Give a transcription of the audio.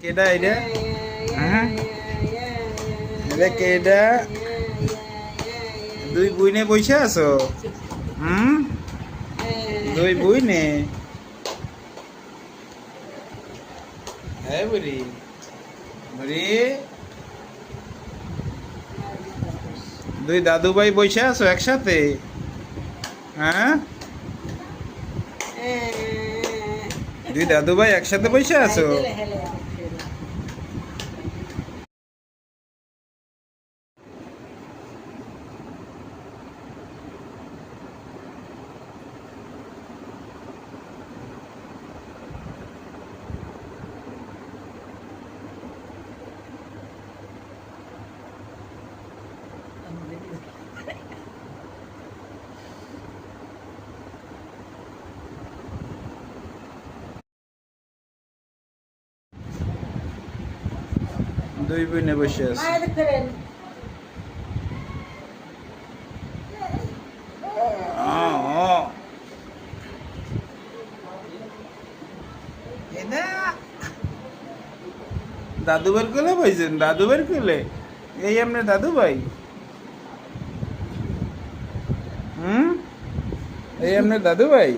কেডা এটা? হ্যাঁ। এটা কেডা? দুই বুইনে বসে আছো? হুম? দুই বুইনে? হ্যাঁ বুড়ি। বুড়ি? দুই দাদু ভাই বসে আছো একসাথে? হ্যাঁ? দুই দাদু ভাই একসাথে বসে আছো? দুই বুইনে বসে আছো। ও। এনা। দাদু বের করলে পাইছেন দাদু বের করলে এই আপনার দাদু ভাই? হুম? এই আপনার দাদু ভাই?